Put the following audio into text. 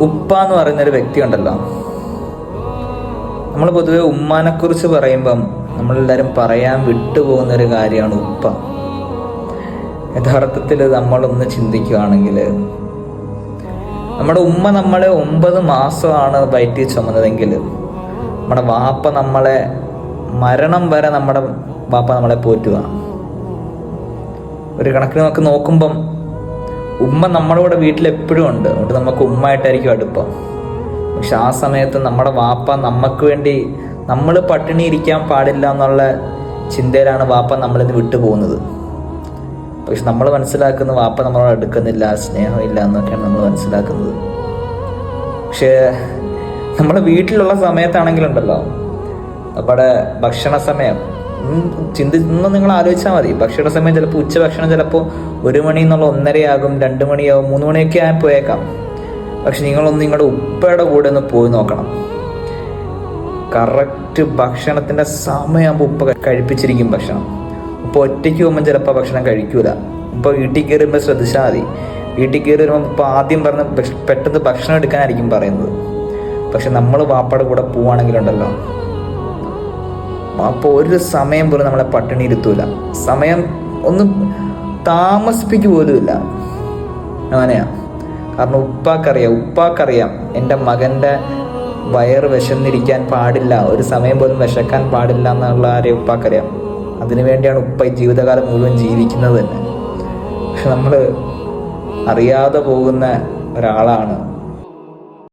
ഉപ്പ എന്ന് പറയുന്നൊരു വ്യക്തി ഉണ്ടല്ലോ നമ്മൾ പൊതുവെ ഉമ്മാനെ കുറിച്ച് പറയുമ്പം നമ്മളെല്ലാവരും പറയാൻ വിട്ടുപോകുന്ന ഒരു കാര്യമാണ് ഉപ്പ. യഥാർത്ഥത്തിൽ നമ്മളൊന്ന് ചിന്തിക്കുകയാണെങ്കിൽ നമ്മുടെ ഉമ്മ നമ്മളെ ഒമ്പത് മാസമാണ് വയറ്റിൽ ചുമന്നതെങ്കിൽ നമ്മുടെ വാപ്പ നമ്മളെ മരണം വരെ നമ്മുടെ വാപ്പ നമ്മളെ പോറ്റുക. ഒരു കണക്കിന് നമുക്ക് നോക്കുമ്പം ഉമ്മ നമ്മുടെ കൂടെ വീട്ടിൽ എപ്പോഴും ഉണ്ട്. അതുകൊണ്ട് നമുക്ക് ഉമ്മയായിട്ടായിരിക്കും അടുപ്പം. പക്ഷെ ആ സമയത്ത് നമ്മുടെ വാപ്പ നമുക്ക് വേണ്ടി നമ്മൾ പട്ടിണി ഇരിക്കാൻ പാടില്ല എന്നുള്ള ചിന്തയിലാണ് വാപ്പ നമ്മളിന്ന് വിട്ടു പോകുന്നത് പക്ഷെ നമ്മൾ മനസ്സിലാക്കുന്ന വാപ്പ നമ്മളോട് അടുക്കുന്നില്ല സ്നേഹമില്ല എന്നൊക്കെയാണ് നമ്മൾ മനസ്സിലാക്കുന്നത്. പക്ഷേ നമ്മുടെ വീട്ടിലുള്ള സമയത്താണെങ്കിലുണ്ടല്ലോ. നമ്മുടെ ഭക്ഷണ സമയം. ചിന്തി ഒന്ന് നിങ്ങൾ ആലോചിച്ചാൽ മതി. ഭക്ഷണ സമയം ചിലപ്പോൾ ഉച്ച ഭക്ഷണം ചിലപ്പോൾ ഒരു മണി എന്നുള്ള ഒന്നരയാകും രണ്ട് മണിയാകും മൂന്ന് മണിയൊക്കെ ആയി പോയേക്കാം. പക്ഷെ നിങ്ങളൊന്ന് നിങ്ങളുടെ ഉപ്പയുടെ കൂടെ ഒന്ന് പോയി നോക്കണം. കറക്റ്റ് ഭക്ഷണത്തിന്റെ സമയമാകുമ്പോൾ ഉപ്പ കഴിപ്പിച്ചിരിക്കും ഭക്ഷണം. ഉപ്പ ഒറ്റയ്ക്ക് പോകുമ്പോൾ ചിലപ്പോൾ ഭക്ഷണം കഴിക്കൂല. ഉപ്പ വീട്ടിൽ കയറുമ്പോൾ ശ്രദ്ധിച്ചാൽ മതി. വീട്ടിൽ കയറി വരുമ്പോൾ ഇപ്പം ആദ്യം പറഞ്ഞ പെട്ടെന്ന് ഭക്ഷണം എടുക്കാനായിരിക്കും പറയുന്നത്. പക്ഷെ നമ്മൾ വാപ്പയുടെ കൂടെ പോവാണെങ്കിലുണ്ടല്ലോ. അപ്പോൾ ഒരു സമയം പോലും നമ്മളെ പട്ടിണി ഇരുത്തൂല. സമയം ഒന്ന് താമസിപ്പിക്കുക പോലുമില്ല അങ്ങനെയാ കാരണം ഉപ്പാക്കറിയാം ഉപ്പാക്കറിയാം. എന്റെ മകന്റെ വയറ് വിശന്നിരിക്കാൻ പാടില്ല. ഒരു സമയം പോലും വിശക്കാൻ പാടില്ല എന്നുള്ള ആരെയും ഉപ്പാക്കറിയാം. അതിനു വേണ്ടിയാണ് ഉപ്പ ജീവിതകാലം മുഴുവൻ ജീവിക്കുന്നത് തന്നെ. പക്ഷെ നമ്മൾ അറിയാതെ പോകുന്ന ഒരാളാണ്